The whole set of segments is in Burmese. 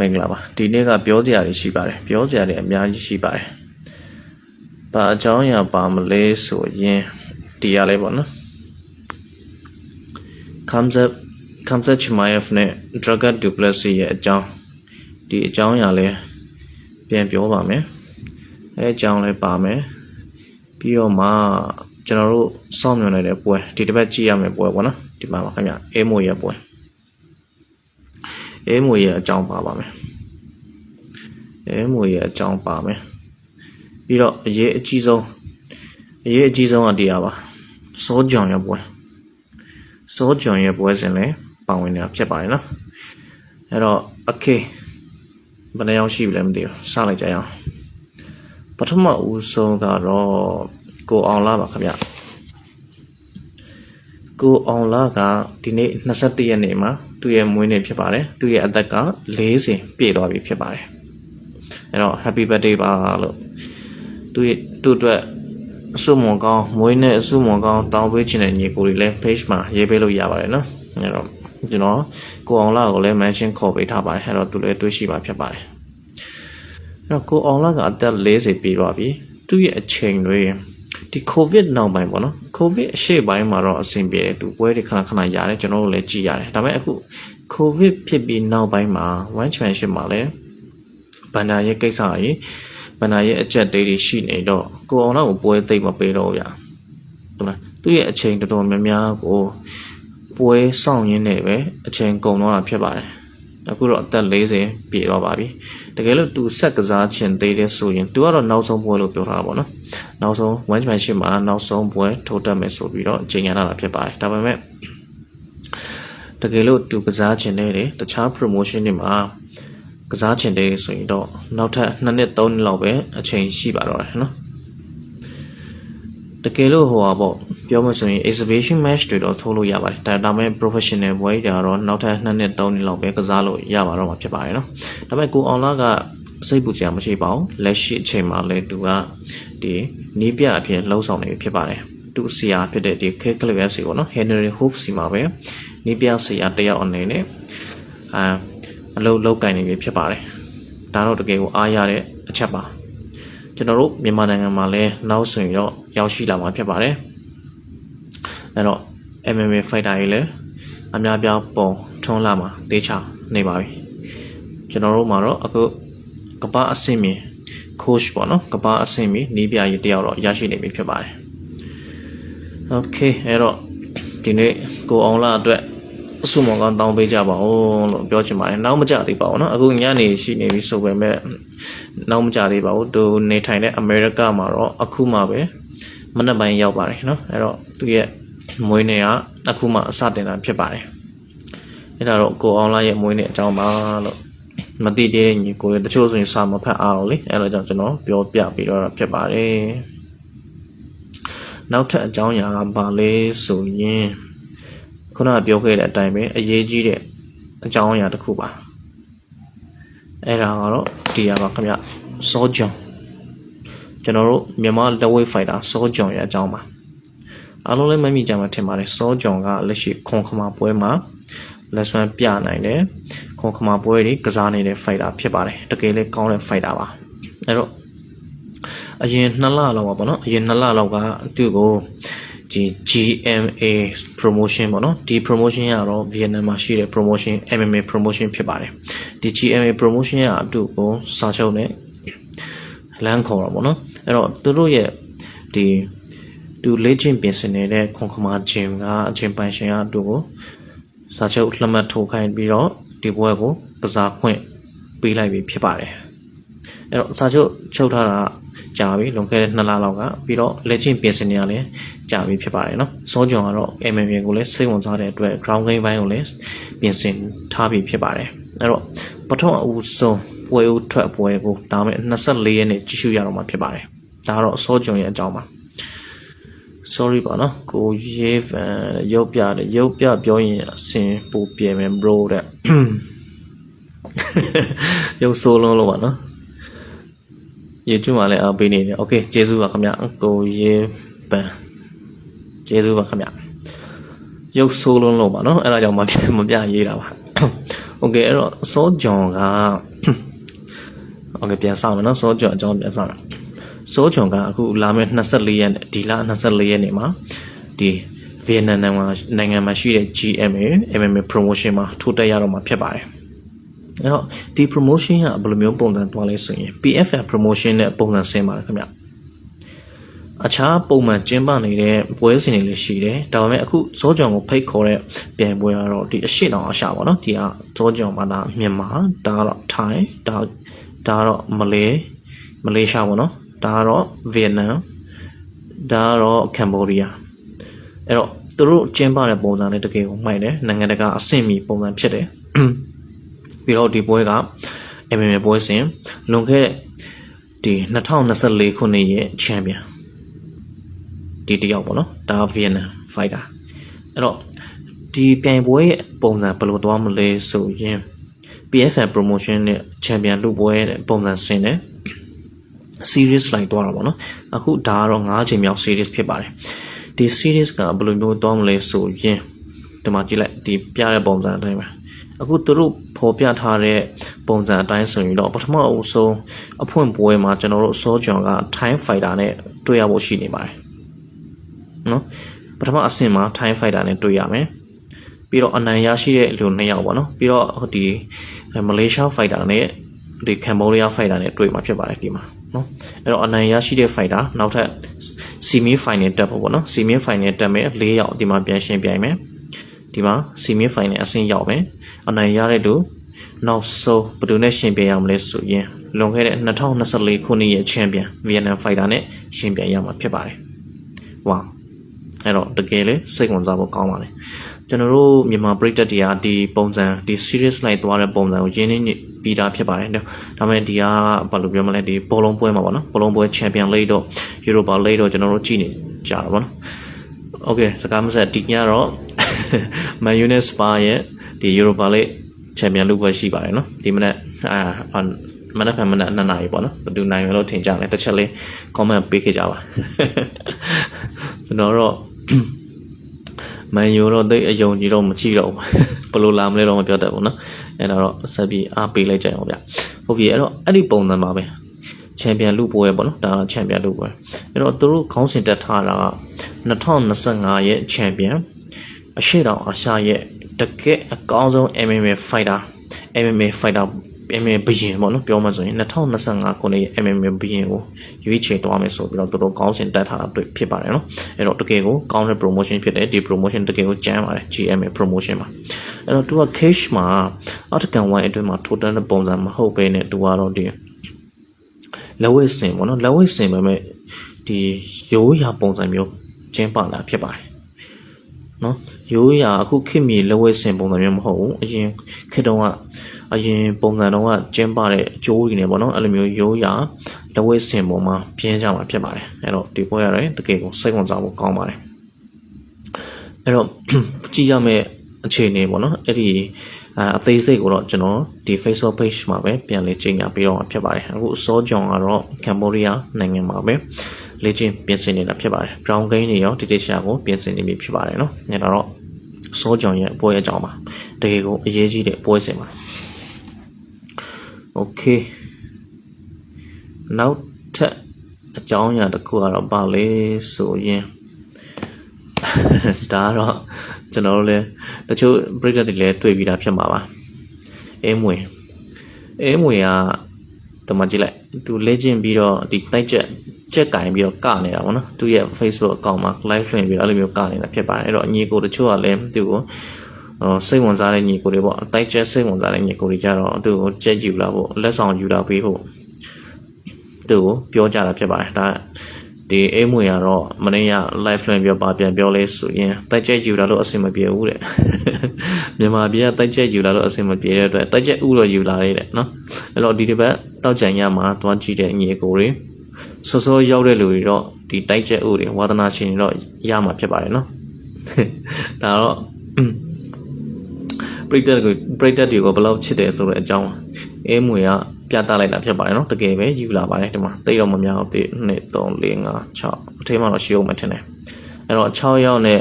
မင်္ဂလာပါဒီနေ့ကပြောစရာတွေရှိပါတယ်ပြောစရာတွေအများကြီးရှိပါတယ်ဘာအကြောင်းအရာပါမလဲဆိုရင်ဒီရလဲပေါ့နော် Kamzat Kamzat Chimaev နဲ့ Dragat Duplessis ရဲ့အကြောင်းဒီအကြောင်းအရာလဲပြန်ပြောပါမယ်အဲအကြောင်းလဲပါမယ်ပြီးတော့မှကျွန်တော်တို့စောင့်မျှော်နေတဲ့ပွဲဒီတစ်ပတ်ကြည့်ရမယ့်ပွဲပေါ့နော်ဒီမှာပါခင်ဗျအေးမိုရဲ့ပွဲ အေးမိုရဲ့အကြောင်းပါပါမယ်အေးမိုရဲ့အကြောင်းပါမယ်ပြီးတော့အရေးအကြီးဆုံးအရေးအကြီးဆုံးကတရားပါစောကြောင်ရဲ့ပွဲစောကြောင်ရဲ့ပွဲစဉ်လဲပါဝင်နေတာဖြစ်ပါတယ်နော်အဲ့တော့ okay ဘယ်နှယောက်ရှိပြီလဲမသိဘူးစလိုက်ကြရအောင်ပထမဦးဆုံးကတော့ကိုအောင်လာပါခင်ဗျကိုအောင်လာကဒီနေ့21ရက်နေ့မှာ သူ့ရဲ့မွေးနေ့ဖြစ်ပါတယ်သူ့ရဲ့အသက်က40ပြည့်သွားပြီဖြစ်ပါတယ်အဲ့တော့ happy birthday ပါလို့သူ့ရဲ့သူ့အတွက်အဆုမွန်ကောင်းမွေးနေ့အဆုမွန်ကောင်းတောင်းပေးခြင်းတဲ့ညီကိုတွေလည်း page မှာရေးပေးလို့ရပါတယ်နော်အဲ့တော့ကျွန်တော်ကိုအောင်လာကိုလည်း mention ခေါ်ပေးထားပါတယ်အဲ့တော့သူလည်းတွေ့ရှိမှာဖြစ်ပါတယ်အဲ့တော့ကိုအောင်လာကအသက်40ပြည့်သွားပြီသူ့ရဲ့အချိန်တွေ ဒီ covid နောက်ပိုင်းပေါ့နော် covid အရှေ့ပိုင်းမှာတော့အဆင်ပြေတယ်သူပွဲတွေခဏခဏရတယ်ကျွန်တော်တို့လည်းကြည်ရတယ်ဒါပေမဲ့အခု covid ဖြစ်ပြီးနောက်ပိုင်းမှာ one championship မှာလည်းဘန္နာရဲ့ကိစ္စကြီးဘန္နာရဲ့အချက်သေးတွေရှိနေတော့ကိုအောင်တော့ကိုပွဲသိမ့်မပေးတော့ဗျာဟုတ်လားသူ့ရဲ့အချိန်တော်တော်များများကိုပွဲစောင့်ရင်းနေပဲအချိန်ကုန်တော့တာဖြစ်ပါတယ် အခုတော့အသက်40ပြည့်တော့ပါပြီတကယ်လို့သူဆက်ကစားခြင်းသေးတယ်ဆိုရင်သူကတော့နောက်ဆုံးပွဲလို့ပြောထားတာပေါ့နော်နောက်ဆုံး one championship မှာနောက်ဆုံးပွဲထိုးတက်မယ်ဆိုပြီးတော့ချိန်ရတာဖြစ်ပါတယ်ဒါပေမဲ့တကယ်လို့သူကစားခြင်းနဲ့တခြား promotion တွေမှာကစားခြင်းတွေဆိုရင်တော့နောက်ထပ်2နှစ်3နှစ်လောက်ပဲအချိန်ရှိပါတော့တယ်နော် တကယ်လို့ဟိုပါပေါ့ပြောမှဆိုရင် exhibition match တွေတော့ထိုးလို့ရပါတယ်ဒါဒါပေမဲ့ professional ပွဲတွေကတော့နောက်ထပ်2နှစ်3နှစ်လောက်ပဲကစားလို့ရပါတော့မှာဖြစ်ပါတယ်နော်ဒါပေမဲ့ကိုအောင်လာကစိတ်ပူစရာမရှိပါဘူးလက်ရှိအချိန်မှာလည်းသူကဒီနီးပြအဖြစ်လှုံ့ဆော်နေပြီဖြစ်ပါတယ်သူဆရာဖြစ်တဲ့ဒီ K Club FC ပေါ့နော် Henry Hope စီမှာပဲနီးပြဆရာတယောက်အနေနဲ့အာအလုပ်လုပ်ကင်နေပြီဖြစ်ပါတယ်ဒါတော့တကယ်ကိုအားရတဲ့အချက်ပါ ကျွန်တော်တို့မြန်မာနိုင်ငံမှာလည်းနောက်ဆိုရင်တော့ရောက်ရှိလာမှာဖြစ်ပါတယ်အဲ့တော့ MMA fighter တွေလည်းအများပြားပုံထွန်းလာမှာတေးချနေပါပြီကျွန်တော်တို့မှာတော့အခုကပ္ပအဆင့်မြင့် coach ပေါ့နော်ကပ္ပအဆင့်မြင့်နီးပြရေးတယောက်တော့ရရှိနေပြီဖြစ်ပါတယ် okay အဲ့တော့ဒီနေ့ကိုအောင်လာအတွက် အဆုမောကတောင်းပေးကြပါဦးလို့ပြောချင်ပါတယ်နောက်မကြသေးပါဘူးเนาะအခုညနေရှိနေပြီဆိုပေမဲ့နောက်မကြသေးပါဘူးသူနေထိုင်တဲ့အမေရိကမှာတော့အခုမှပဲမနက်ပိုင်းရောက်ပါတယ်เนาะအဲ့တော့သူရဲ့မွေးနေ့ကအခုမှအစတင်တာဖြစ်ပါတယ်အဲ့ဒါတော့ကိုအောင်လာရဲ့မွေးနေ့အကြောင်းပါလို့မသိသေးတဲ့ညီကိုလည်းတချို့ဆိုရင်စာမဖတ်အောင်လေအဲ့တော့ကြောင့်ကျွန်တော်ပြောပြပြီးတော့ဖြစ်ပါတယ်နောက်ထပ်အကြောင်းအရာကဘာလဲဆိုရင် ခုနကပြောခဲ့တဲ့အတိုင်းပဲအရေးကြီးတဲ့အကြောင်းအရာတစ်ခုပါအဲ့ဒါကတော့ဒီရပါခင်ဗျစောဂျွန်ကျွန်တော်တို့မြန်မာလက်ဝဲဖိုက်တာစောဂျွန်ရဲ့အကြောင်းပါအားလုံးလည်းမမိကြမှာထင်ပါတယ်စောဂျွန်ကလက်ရှိခွန်ခမာပွဲမှာလက်ဆွမ်းပြနိုင်တယ်ခွန်ခမာပွဲတွေကစားနေတဲ့ဖိုက်တာဖြစ်ပါတယ်တကယ်လည်းကောင်းတဲ့ဖိုက်တာပါအဲ့တော့အရင်2လလောက်ပါပေါ့နော်အရင်2လလောက်ကသူ့ကို ဒီ GMA promotion ပေါ့နော်ဒီ promotion ကတော့ Vietnam မှာရှိတဲ့ promotion MMA promotion ဖြစ်ပါတယ်ဒီ GMA promotion ကအတူကိုစာချုပ်နဲ့လမ်းခေါ်တာပေါ့နော်အဲ့တော့သူတို့ရဲ့ဒီသူလေ့ကျင့်ပြင်ဆင်နေတဲ့ခွန်ခမာဂျင်ကအချင်းပိုင်ရှင်ကအတူကိုစာချုပ်လက်မှတ်ထိုးခိုင်းပြီးတော့ဒီဘွဲကိုကစားခွင့်ပေးလိုက်ပြီဖြစ်ပါတယ်အဲ့တော့စာချုပ်ချုပ်ထားတာကြာ ပြီလွန်ခဲ့တဲ့2လလောက်ကပြီးတော့လက်ချင်းပြင်ဆင်နေရလဲကြာပြီဖြစ်ပါတယ်နော်စောဂျွန်ကတော့ MMA ကိုလည်းစိတ်ဝင်စားတဲ့အတွက် ground game ဘိုင်းကိုလည်းပြင်ဆင်ထားပြီဖြစ်ပါတယ်အဲ့တော့ပထမအဦးဆုံးပွဲဦးထွက်ပွဲကိုဒါမဲ့24ရက်နေ့ကြည့်ရှုရတော့မှာဖြစ်ပါတယ်ဒါကတော့စောဂျွန်ရဲ့အကြောင်းပါ sorry ပါနော်ကိုရေးဗန်ရုပ်ပြတယ်ရုပ်ပြပြောရင်အစင်ပူပြေမယ် bro တဲ့ရုပ်ဆိုးလုံးလို့ပါနော် YouTube မှာလည်းအားပေးနေတယ် okay ကျေးဇူးပါခင်ဗျကိုရေးဗန်ကျေးဇူးပါခင်ဗျရုပ်ဆိုးလုံးလို့ပါနော်အဲ့ဒါကြောင့်မပြမပြရေးတာပါ okay အဲ့တော့စောဂျွန်က โอเคပြန်ဆောင်မယ်နော်စောကျွန်အကြောင်းပြန်ဆောင်မယ်စောကျွန်ကအခုလာမယ့်24ရက်ဒီလ24ရက်နေ့မှာဒီဗီယက်နမ်နိုင်ငံမှာနိုင်ငံမှာရှိတဲ့ GMA MMA promotion မှာထိုးတက်ရတော့မှာဖြစ်ပါတယ် အဲ့တော့ဒီ promotion ကဘယ်လိုမျိုးပုံစံသွားလဲဆိုရင် PFF promotion နဲ့ပုံစံဆင်းပါတယ်ခင်ဗျအခြားပုံမှန်ကျင်းပနေတဲ့ပွဲစဉ်တွေလည်းရှိတယ်။ဒါပေမဲ့အခုဇောကြောင်ကိုဖိတ်ခေါ်တဲ့ပြိုင်ပွဲကတော့ဒီအရှိတောင်အရှာပေါ့နော်။ဒီကဇောကြောင်မှာဒါမြန်မာဒါကတော့ထိုင်းဒါဒါကတော့မလေးမလေးရှားပေါ့နော်။ဒါကတော့ဗီယက်နမ်ဒါကတော့ကမ်ဘောဒီးယားအဲ့တော့သူတို့ကျင်းပတဲ့ပုံစံလေးတကယ်ကိုမှိုက်တယ်နိုင်ငံတကာအဆင့်မီပုံစံဖြစ်တယ်။ ပြီးတော့ဒီပွဲက MMA ပွဲစဉ်လွန်ခဲ့တဲ့ဒီ2024ခုနှစ်ရဲ့ချန်ပီယံဒီတယောက်ပေါ့နော်ဒါဗီယက်နမ်ဖိုက်တာအဲ့တော့ဒီပြိုင်ပွဲရဲ့ပုံစံဘယ်လိုသွားမလဲဆိုရင် PFN promotion နဲ့ champion လူပွဲတဲ့ပုံစံဆင်းတယ် series လိုက်သွားတာပေါ့နော်အခုဒါကတော့9ချိန်မြောက် series ဖြစ်ပါတယ်ဒီ series ကဘယ်လိုမျိုးသွားမလဲဆိုရင်ဒီမှာကြည့်လိုက်ဒီပြတဲ့ပုံစံအတိုင်းပဲ အခုသူတို့ဖော်ပြထားတဲ့ပုံစံအတိုင်းဆိုရင်တော့ပထမအဦးဆုံးအဖွင့်ပွဲမှာကျွန်တော်တို့စောဂျွန်က time fighter နဲ့တွေ့ရဖို့ရှိနေပါတယ်နော်ပထမအဆင့်မှာ time fighter နဲ့တွေ့ရမယ်ပြီးတော့အနိုင်ရရှိတဲ့လူနှစ်ယောက်ပေါ့နော်ပြီးတော့ဟိုဒီမလေးရှား fighter နဲ့ဒီကမ်ဘောဒီးယား fighter နဲ့တွေ့မှာဖြစ်ပါတယ်ဒီမှာနော်အဲ့တော့အနိုင်ရရှိတဲ့ fighter နောက်ထပ် semi final တက်ဖို့ပေါ့နော် semi final တက်မယ်၄ယောက်ဒီမှာပြန်ရှင်းပြိုင်မယ် ဒီမှာ semi final အဆင့်ရောက်မယ်အနိုင်ရတဲ့လူနောက်ဆုံးဘယ်သူနဲ့ရှင်ပြိုင်ရမလဲဆိုရင်လွန်ခဲ့တဲ့2024ခုနှစ်ရဲ့ချန်ပီယံဗီယက်နမ်ဖိုက်တာနဲ့ရှင်ပြိုင်ရမှာဖြစ်ပါတယ်။ဝါအဲ့တော့တကယ်လေစိတ်ဝင်စားဖို့ကောင်းပါလေကျွန်တော်တို့မြန်မာပရိသတ်တွေကဒီပုံစံဒီ series လိုက်သွားတဲ့ပုံစံကိုရင်းနှီးပြီးသားဖြစ်ပါတယ်ဒါပေမဲ့ဒီကဘာလို့ပြောမလဲဒီဘောလုံးပွဲမှာပေါ့နော်ဘောလုံးပွဲ champion league တော့ Europa league တော့ကျွန်တော်တို့ကြည့်နေကြတာပေါ့နော် okay စကားမဆက်ဒီညတော့ မန်ယူနဲ့စပါရဲ့ဒီယူရိုပါလိချန်ပီယံလုပွဲရှိပါတယ်နော်ဒီမနက်အာမနက်ဖြန်မနက်2နာရီပေါ့နော်ဘယ်သူနိုင်ရလို့ထင်ကြလဲတစ်ချက်လေး comment ပေးခဲ့ကြပါကျွန်တော်တော့မန်ယူတော့တိတ်အယုံကြီးတော့မကြည့်တော့ဘူးဘလို့လာမလဲတော့မပြောတတ်ဘူးနော်အဲ့တော့ဆက်ပြီးအားပေးလိုက်ကြအောင်ဗျဟုတ်ပြီအဲ့တော့အဲ့ဒီပုံစံပါပဲချန်ပီယံလုပွဲပေါ့နော်ဒါချန်ပီယံလုပွဲအဲ့တော့သူတို့ခေါင်းစဉ်တက်ထားတာက2025ရဲ့ချန်ပီယံ အရှိတောင်အာရှရဲ့တကယ်အကောင်းဆုံး MMA fighter MMA fighter MMA ဘရင်ပေါ့နော်ပြောမှဆိုရင်2025ခုနှစ်ရဲ့ MMA ဘရင်ကိုရွေးချယ်သွားမယ်ဆိုပြီးတော့သူတို့ကောင်းစင်တက်ထားတာတွေ့ဖြစ်ပါတယ်နော်အဲ့တော့တကယ်ကိုကောင်းတဲ့ promotion ဖြစ်တယ်ဒီ promotion t ကယ်ကိုကျမ်းပါတယ် GMA promotion မှာအဲ့တော့သူက cash မှာအောက်တကန်ဝိုင်းအတွင်းမှာ total တဲ့ပုံစံမဟုတ်ဘဲနဲ့သူကတော့ဒီလက်ဝဲစင်ပေါ့နော်လက်ဝဲစင်ပဲမဲ့ဒီရိုးရာပုံစံမျိုးကျင်းပလာဖြစ်ပါတယ်နော် ရိုးရာအခုခေတ်မီလက်ဝဲစင်ပုံစံမျိုးမဟုတ်ဘူးအရင်ခေတ်တုန်းကအရင်ပုံစံတော့ကကျင်းပတဲ့အကျိုးကြီးနေပေါ့နော်အဲ့လိုမျိုးရိုးရာလက်ဝဲစင်ပုံမှာပြင်းကြမှာဖြစ်ပါတယ်အဲ့တော့ဒီပွဲရတယ်တကယ်ကိုစိတ်ဝင်စားဖို့ကောင်းပါတယ်အဲ့တော့ကြည့်ရမယ့်အခြေအနေပေါ့နော်အဲ့ဒီအသေးစိတ်ကိုတော့ကျွန်တော်ဒီ Facebook page မှာပဲပြန်လေးကြေညာပေးတော့မှာဖြစ်ပါတယ်အခုစောဂျွန်ကတော့ကမ်ဘောဒီးယားနိုင်ငံမှာပဲလေ့ကျင့်ပြင်ဆင်နေတာဖြစ်ပါတယ် brown gain တွေရောဒီတေရှာကိုပြင်ဆင်နေပြီဖြစ်ပါတယ်နော်ညတော့ စောဂျွန်ရဲ့ပွဲအကြောင်းပါတကယ်ကိုအရေးကြီးတဲ့ပွဲစဉ်ပါ okay နောက်ထပ်အကြောင်းအရာတစ်ခုကတော့ပါလေဆိုရင်ဒါကတော့ကျွန်တော်တို့လည်းတချို့ပရိသတ်တွေလည်းတွေ့ပြီးသားဖြစ်မှာပါအဲမွေအဲမွေကတမကြည့်လိုက်သူလေ့ကျင့်ပြီးတော့ဒီတိုက်ချက် ချက်ကင်ပြီးတော့ကနေတာပေါ့နော်သူရဲ့ Facebook account မှာ live လွှင့်ပြီးတော့အဲ့လိုမျိုးကနေတာဖြစ်ပါတယ်အဲ့တော့အညီကိုတချို့ကလည်းသူ့ကိုစိတ်ဝင်စားတဲ့ညီကိုတွေပေါ့အတိုက်ကျစိတ်ဝင်စားတဲ့ညီကိုတွေကြတော့သူ့ကိုကြက်ယူလာဖို့လက်ဆောင်ယူလာပေးဖို့သူ့ကိုပြောကြတာဖြစ်ပါတယ်ဒါဒီအိမ်မွေကတော့မနေ့က live လွှင့်ပြောပါပြန်ပြောလဲဆိုရင်တိုက်ကျယူလာလို့အဆင်မပြေဘူးတဲ့မြန်မာပြည်ကတိုက်ကျယူလာလို့အဆင်မပြေတဲ့အတွက်တိုက်ကျဥတော့ယူလာရတဲ့နော်အဲ့တော့ဒီတစ်ပတ်တောက်ကြံရမှာတွားကြည့်တဲ့ညီကိုတွေ စောစောရောက်တဲ့လူတွေတော့ဒီတိုက်ကျဥတွေဝါသနာရှင်တွေတော့ရမှာဖြစ်ပါတယ်နော်ဒါတော့ပရိသတ်ကိုပရိသတ်တွေကိုဘယ်လောက်ချစ်တယ်ဆိုတဲ့အကြောင်းအဲမွေကပြသလိုက်တာဖြစ်ပါတယ်နော်တကယ်ပဲယူလာပါတယ်ဒီမှာတိတ်တော့မများဘူးတိ1 2 3 4 5 6အထိမ်းမှတော့ရှိအောင်မထင်တယ်အဲ့တော့6ရောက်နဲ့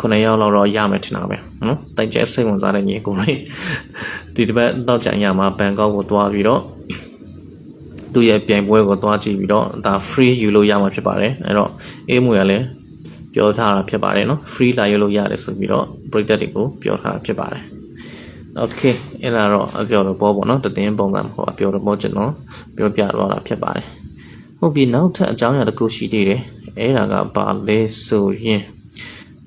9ရောက်လောက်တော့ရမယ်ထင်တာပဲနော်တိုက်ကျဲစိတ်ဝင်စားတဲ့ညီကိုလေးဒီတစ်ပတ်တော့ကြံရမှာဘန်ကောက်ကိုသွားပြီးတော့ သူ့ရဲ့ပြိုင်ပွဲကိုသွားကြည့်ပြီးတော့ဒါ free ယူလို့ရမှာဖြစ်ပါတယ်အဲ့တော့အေးမွေကလည်းပြောထားတာဖြစ်ပါတယ်နော် free လာယူလို့ရတယ်ဆိုပြီးတော့ပရိသတ်တွေကိုပြောထားတာဖြစ်ပါတယ် okay အဲ့ဒါတော့အပြောတော့ဘောပေါ့နော်တည်င်းပုံစံမဟုတ်အပြောတော့ဘောကျွန်တော်ပြောပြတော့တာဖြစ်ပါတယ်ဟုတ်ပြီနောက်ထပ်အကြောင်းအရာတစ်ခုရှိသေးတယ်အဲ့ဒါကဘာလဲဆိုရင်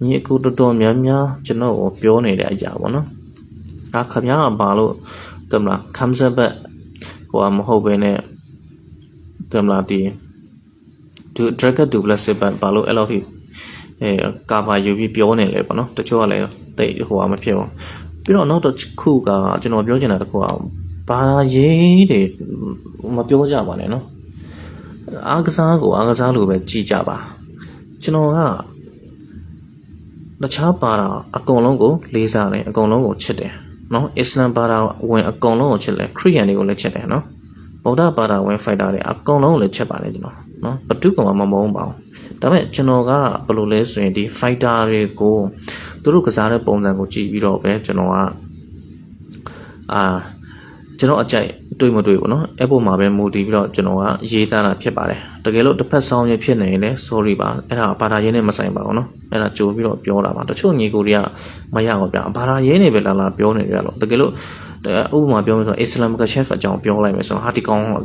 ညီအကိုတော်တော်များများကျွန်တော်ကိုပြောနေတဲ့အရာပေါ့နော်ဒါခင်ဗျားကဘာလို့တမလားခမ်ဇဘတ်ဟိုမဟုတ်ဘဲနဲ့ တမလားဒီဒူဒရက်ကဒူပလက်စစ်ဘတ်ဘာလို့အဲ့လိုထိအဲကာဗာယူပြီးပြောနေလဲပေါ့နော်တချို့ကလည်းတိတ်ဟိုဟာမဖြစ်ဘူးပြီးတော့နောက်တစ်ခုကကျွန်တော်ပြောချင်တာတစ်ခုကဘာရေးတွေမပြောကြပါနဲ့နော်အားကစားကိုအားကစားလိုပဲကြည်ကြပါကျွန်တော်ကတခြားပါတာအကုန်လုံးကိုလေးစားတယ်အကုန်လုံးကိုချစ်တယ်နော်အစ္စလမ်ဘာသာဝင်အကုန်လုံးကိုချစ်တယ်ခရစ်ယာန်တွေကိုလည်းချစ်တယ်နော် ဗုဒ္ဓဘာသာဝင်ဖိုက်တာတွေအကုန်လုံးကိုလည်းချစ်ပါတယ်ကျွန်တော်နော်ဘသူကမှမမုန်းပါဘူးဒါပေမဲ့ကျွန်တော်ကဘယ်လိုလဲဆိုရင်ဒီ fighter တွေကိုသူတို့ကစားတဲ့ပုံစံကိုကြည့်ပြီးတော့ပဲကျွန်တော်ကအာကျွန်တော်အကြိုက်တွေးမတွေးဘူးเนาะအဲ့ပေါ်မှာပဲမူတည်ပြီးတော့ကျွန်တော်ကရေးသားတာဖြစ်ပါတယ်တကယ်လို့တစ်ဖက်ဆောင်ရဖြစ်နေရင်လည်း sorry ပါအဲ့ဒါဘာသာရေးနဲ့မဆိုင်ပါဘူးเนาะအဲ့ဒါကြိုပြီးတော့ပြောတာပါတချို့ညီကိုတွေကမရဘူးဗျဘာသာရေးနေပဲလာလာပြောနေကြတော့တကယ်လို့ ဥပမာပြောမယ်ဆိုအစ္စလာမ်ကရှက်ဖ်အကြောင်းပြောလိုက်မယ်ဆိုတော့ဟာဒီကောင်ဟော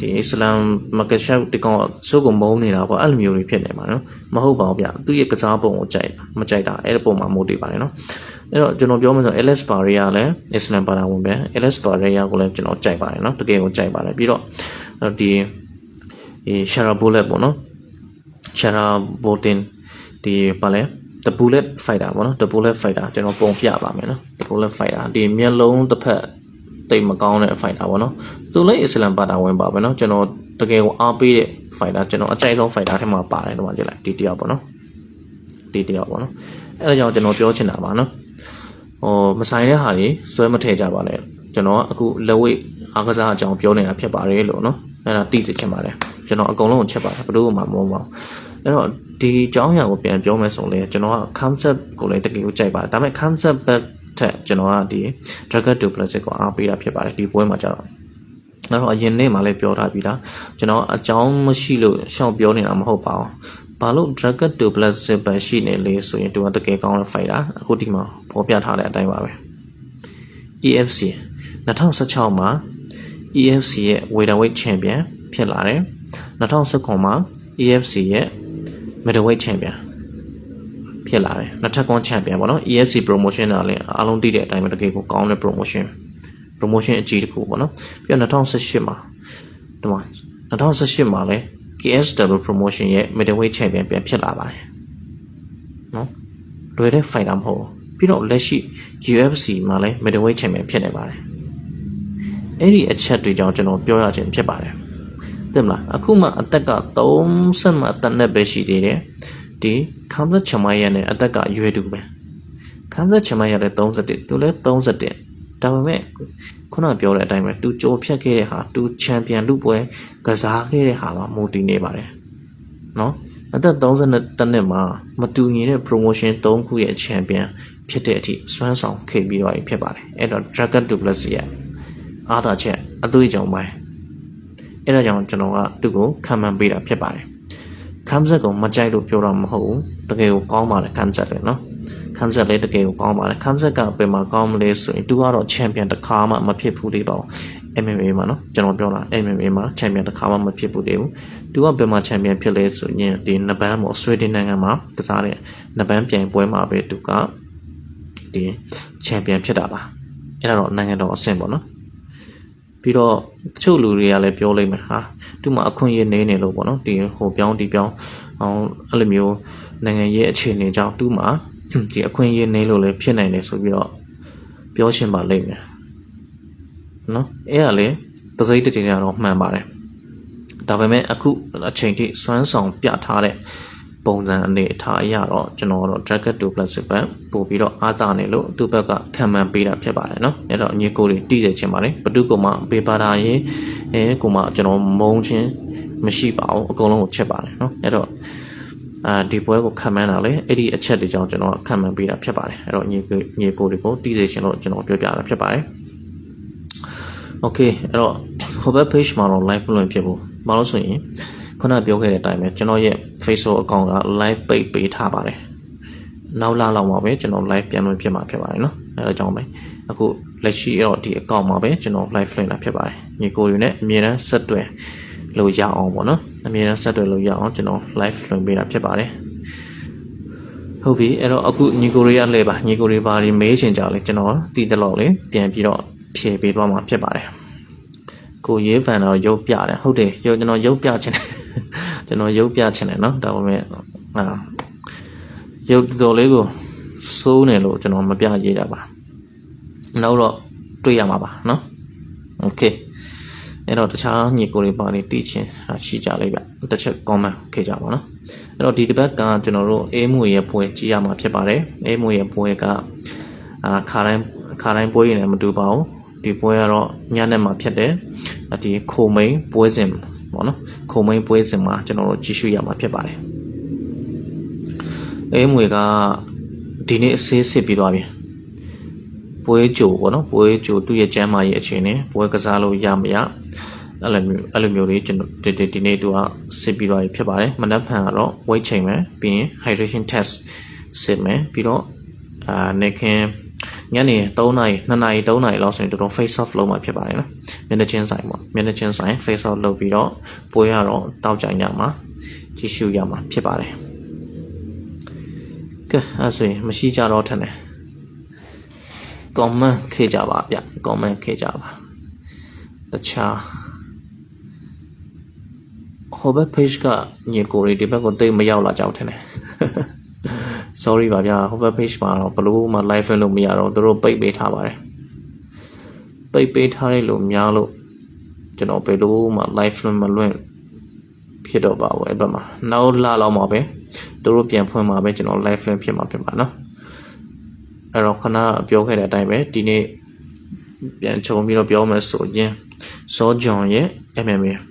ဒီအစ္စလာမ်မကရှက်ဒီကောင်စုပ်ကမုန်းနေတာပေါ့အဲ့လိုမျိုးတွေဖြစ်နေမှာနော်မဟုတ်ပါဘူးဗျသူ့ရဲ့ကစားပုံကိုကြိုက်မကြိုက်တာအဲ့ဒီပုံမှာမို့တည်ပါတယ်နော်အဲ့တော့ကျွန်တော်ပြောမယ်ဆို LS Barrier လည်းအစ္စလာမ်ဘာသာဝင်ပဲ LS Barrier ကိုလည်းကျွန်တော်ကြိုက်ပါတယ်နော်တကယ်ကိုကြိုက်ပါတယ်ပြီးတော့ဒီဒီ Shara Bullet ပေါ့နော် Shara Botin ဒီဘာလဲ the bullet fighter ပေါ့နော် the bullet fighter ကျွန်တော်ပုံပြပါမယ်နော် the bullet fighter ဒီမျက်လုံးတစ်ဖက်တိတ်မကောင်းတဲ့ fighter ပေါ့နော်သူလည်းအစ္စလမ်ဘာသာဝင်ပါပဲနော်ကျွန်တော်တကယ်ကိုအားပေးတဲ့ fighter ကျွန်တော်အကြိုက်ဆုံး fighter ထဲမှာပါတယ်တော့ကြည့်လိုက်ဒီတယောက်ပေါ့နော်ဒီတယောက်ပေါ့နော်အဲ့ဒါကြောင့်ကျွန်တော်ပြောချင်တာပါနော်ဟိုမဆိုင်တဲ့ဟာကြီးစွဲမထည့်ကြပါနဲ့ကျွန်တော်အခုလက်ဝိတ်အားကစားအကြောင်းပြောနေတာဖြစ်ပါတယ်လို့နော်အဲ့ဒါသိစေချင်ပါတယ်ကျွန်တော်အကုန်လုံးကိုချက်ပါတယ်ဘယ်သူမှမဟုတ်ပါဘူး အဲ့တော့ဒီအကြောင်းအရာကိုပြန်ပြောမယ်ဆိုရင်ကျွန်တော်က concept ကိုလည်းတကယ်ကိုကြိုက်ပါတယ်ဒါပေမဲ့ concept ဘက်ထက်ကျွန်တော်ကဒီ Dragon Duplex ကိုအားပေးတာဖြစ်ပါတယ်ဒီပွဲမှာကျတော့အဲ့တော့အရင်နေ့မှလည်းပြောထားပြီးသားကျွန်တော်အကြောင်းမရှိလို့ရှောက်ပြောနေတာမဟုတ်ပါဘူးဘာလို့ Dragon Duplex ပဲရှိနေလေဆိုရင်သူကတကယ်ကောင်းတဲ့ fighter အခုဒီမှာပေါ်ပြထားတဲ့အတိုင်းပါပဲ EFC 2016မှာ EFC ရဲ့ Welterweight Champion ဖြစ်လာတယ်2019မှာ EFC ရဲ့ Middleweight Champion ဖြစ်လာတယ်နှစ်ထပ်ကွန် Champion ပေါ့နော် EFC promotion ကလည်းအားလုံးသိတဲ့အတိုင်းပဲတကယ်ကိုကောင်းတဲ့ promotion promotion အကြီးတစ်ခုပေါ့နော်ပြီးတော့2018မှာဒီမှာ2018မှာလည်း KSW promotion ရဲ့ Middleweight Champion ပြန်ဖြစ်လာပါတယ်နော်လွယ်တဲ့ fighter မဟုတ်ဘူးပြီးတော့လက်ရှိ UFC မှာလည်း Middleweight Champion ဖြစ်နေပါတယ်အဲ့ဒီအချက်တွေကြောင့်ကျွန်တော်ပြောရခြင်းဖြစ်ပါတယ် သိမလားအခုမှအသက်က30မှအသက်နဲ့ပဲရှိသေးတယ်ဒီခမ်ဇတ်ချမရနဲ့အသက်ကရွယ်တူပဲခမ်ဇတ်ချမရလည်း31သူလည်း31ဒါပေမဲ့ခုနပြောတဲ့အတိုင်းပဲသူကြိုးဖြတ်ခဲ့တဲ့ဟာသူချန်ပီယံလူပွဲကစားခဲ့တဲ့ဟာမှာမူတည်နေပါတယ်နော်အသက်32နှစ်မှာမတူညီတဲ့ promotion 3ခုရဲ့ချန်ပီယံဖြစ်တဲ့အထိစွမ်းဆောင်ခဲ့ပြီးတော့ဖြစ်ပါတယ်အဲ့တော့ Dragon Duplessis ရဲ့အားသာချက်အသွေးကြောင့်ပိုင်း အဲ့ဒါကြောင့်ကျွန်တော်ကသူ့ကိုခံမှန်းပေးတာဖြစ်ပါတယ်ခမ်းဆက်ကိုမကြိုက်လို့ပြောတာမဟုတ်ဘူးတကယ်ကိုကောင်းပါတယ်ခမ်းဆက်လည်းနော်ခမ်းဆက်လည်းတကယ်ကိုကောင်းပါတယ်ခမ်းဆက်ကဘယ်မှာကောင်းမလဲဆိုရင်သူကတော့ချန်ပီယံတစ်ခါမှမဖြစ်ဘူးသေးပါဘူး MMA မှာနော်ကျွန်တော်ပြောတာ MMA မှာချန်ပီယံတစ်ခါမှမဖြစ်ဘူးသေးဘူးသူကဘယ်မှာချန်ပီယံဖြစ်လဲဆိုရင်ဒီနဘန်းပေါ့ဆွေဒင်နိုင်ငံမှာကစားတဲ့နဘန်းပြိုင်ပွဲမှာပဲသူကဒီချန်ပီယံဖြစ်တာပါအဲ့ဒါတော့နိုင်ငံတော်အဆင့်ပေါ့နော် ပြီးတော့တချို့လူတွေကလည်းပြောလိမ့်မယ်ဟာသူ့မှာအခွင့်အရေးနေနေလို့ပေါ့နော်ဒီဟိုပြောင်းဒီပြောင်းအောင်အဲ့လိုမျိုးနိုင်ငံရဲ့အခြေအနေကြောင့်သူ့မှာဒီအခွင့်အရေးနေလို့လည်းဖြစ်နိုင်တယ်ဆိုပြီးတော့ပြောရှင်းပါလိမ့်မယ်နော်အဲ့ဒါလေတစိမ့်တည်နေတော့မှန်ပါတယ်ဒါပေမဲ့အခုအချိန်ထိစွမ်းဆောင်ပြထားတဲ့ ပုံစံအနေအထားအရတော့ကျွန်တော်တို့ Dragon 2 Plus ဘက်ပို့ပြီးတော့အားသာနေလို့သူ့ဘက်ကခံမှန်ပေးတာဖြစ်ပါတယ်เนาะအဲ့တော့ညီကိုတွေတိစေချင်ပါတယ်ဘတုကမှဘေပါတာရေးအဲကိုမှကျွန်တော်မုံချင်းမရှိပါဘူးအကုန်လုံးကိုချက်ပါတယ်เนาะအဲ့တော့အာဒီပွဲကိုခံမှန်းတာလေအဲ့ဒီအချက်တွေကြောင့်ကျွန်တော်ခံမှန်းပေးတာဖြစ်ပါတယ်အဲ့တော့ညီကိုညီကိုတွေကိုတိစေချင်လို့ကျွန်တော်ပြောပြတာဖြစ်ပါတယ် okay အဲ့တော့ဟိုဘက် page မှာတော့ live လွှင့်ဖြစ်ဘူးဘာလို့ဆိုရင် ခုနပြောခဲ့တဲ့အတိုင်းပဲကျွန်တော်ရဲ့ Facebook account က live page ပေးထားပါတယ်နောက်လာလောက်မှာပဲကျွန်တော် live ပြန်လွှင့်ဖြစ်မှာဖြစ်ပါတယ်နော်အဲ့ဒါကြောင့်ပဲအခုလက်ရှိအဲ့တော့ဒီ account မှာပဲကျွန်တော် live လွှင့်တာဖြစ်ပါတယ်ညီကိုတွေနဲ့အမြဲတမ်းဆက်သွယ်လို့ရအောင်ပေါ့နော်အမြဲတမ်းဆက်သွယ်လို့ရအောင်ကျွန်တော် live လွှင့်ပေးတာဖြစ်ပါတယ်ဟုတ်ပြီအဲ့တော့အခုညီကိုရီးယားလဲပါညီကိုရီးဘာတွေမေးချင်ကြလဲကျွန်တော်တည်တယ်လို့လေပြန်ပြီးတော့ဖြည့်ပေးသွားမှာဖြစ်ပါတယ်ကိုရေးဖန်တော့ရုပ်ပြတယ်ဟုတ်တယ်ရုပ်ကျွန်တော်ရုပ်ပြချင်တယ် ကျွန်တော်ရုပ်ပြချင်တယ်เนาะဒါပေမဲ့အာရုပ်တော်လေးကိုစိုးနေလို့ကျွန်တော်မပြရေးတာပါနောက်တော့တွေ့ရမှာပါเนาะโอเคအဲ့တော့တခြားညီကိုတွေပါနေတည်ချင်းရှိကြလိမ့်ဗျတစ်ချက် comment ခဲ့ကြပါနော်အဲ့တော့ဒီတစ်ပတ်ကကျွန်တော်တို့အေးမှုရဲ့ပွဲကြည့်ရမှာဖြစ်ပါတယ်အေးမှုရဲ့ပွဲကအာခါတိုင်းခါတိုင်းပွဲရင်လည်းမတူပါဘူးဒီပွဲကတော့ညနေမှာဖြစ်တယ်ဒီခိုမိန်ပွဲစဉ် ပေါ့နော်ခိုမိန်ပွဲစဉ်မှာကျွန်တော်တို့ကြည့်ရှုရမှာဖြစ်ပါတယ်အေးမှုကဒီနေ့အဆေးစစ်ပြီးသွားပြီပွဲကြိုပေါ့နော်ပွဲကြိုသူ့ရဲ့ကျမ်းမာရေးအခြေအနေပွဲကစားလို့ရမရအဲ့လိုမျိုးအဲ့လိုမျိုးလေးကျွန်တော်ဒီဒီဒီနေ့သူကစစ်ပြီးတော့ဖြစ်ပါတယ်မနက်ဖြန်ကတော့ weight ချိန်မယ်ပြီးရင် hydration test စစ်မယ်ပြီးတော့အာနေခင် ညနေ3နာရီ2နာရီ3နာရီလောက်ဆိုရင်တော်တော် face off လုပ်မှာဖြစ်ပါတယ်နော်မျက်နှာချင်းဆိုင်ပေါ့မျက်နှာချင်းဆိုင် face off လုပ်ပြီးတော့ပွဲရတော့တောက်ကြညမှာကြည့်ရှုရမှာဖြစ်ပါတယ်ကဲအဲ့ဆိုရင်မရှိကြတော့ထင်တယ် comment ခေကြပါဗျ comment ခေကြပါတခြားဟိုဘက် page ကညီကိုရီဒီဘက်ကိုတိတ်မရောက်လာကြောက်ထင်တယ် sorry ပါဗျာဟိုဘက် page မှာတော့ဘလို့မှ live လွှင့်လို့မရတော့သူတို့ပိတ်ပေးထားပါတယ်ပိတ်ပေးထားတဲ့လို့များလို့ကျွန်တော်ဘယ်လို့မှ live လွှင့်မလွှင့်ဖြစ်တော့ပါဘူးအဲ့ဘက်မှာနောက်လာလောက်မှာပဲသူတို့ပြန်ဖွင့်မှာပဲကျွန်တော် live လွှင့်ဖြစ်မှာဖြစ်ပါနော်အဲ့တော့ခဏပြောခဲ့တဲ့အတိုင်းပဲဒီနေ့ပြန်ခြုံပြီးတော့ပြောမယ်ဆိုရင်စောဂျွန်ရဲ့ MMA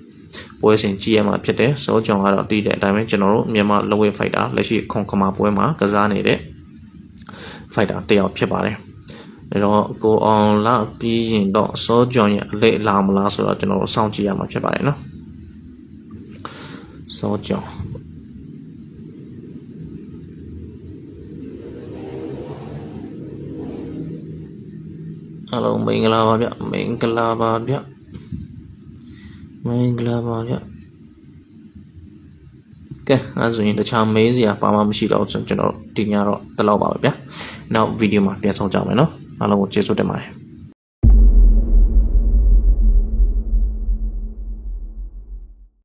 ပွဲစဉ်ကြည့်ရမှာဖြစ်တယ်စောဂျွန်ကတော့တည်တဲ့အတိုင်းပဲကျွန်တော်တို့မြန်မာလဝဲဖိုက်တာလက်ရှိခွန်ခမာပွဲမှာကစားနေတဲ့ဖိုက်တာတယောက်ဖြစ်ပါတယ်အဲတော့ကိုအောင်လာပြီးရင်တော့စောဂျွန်ရဲ့အလေးလာမလားဆိုတော့ကျွန်တော်တို့စောင့်ကြည့်ရမှာဖြစ်ပါတယ်နော်စောဂျွန်အားလုံးမင်္ဂလာပါဗျမင်္ဂလာပါဗျ မင်္ဂလာပါဗျကဲအဲဆိုရင်တခြားမေးစရာဘာမှမရှိတော့ဘူးဆိုကျွန်တော်ဒီညတော့ဒီလောက်ပါပဲဗျနောက်ဗီဒီယိုမှာပြန်ဆောင်ကြမယ်နော်အားလုံးကိုကျေးဇူးတင်ပါတယ်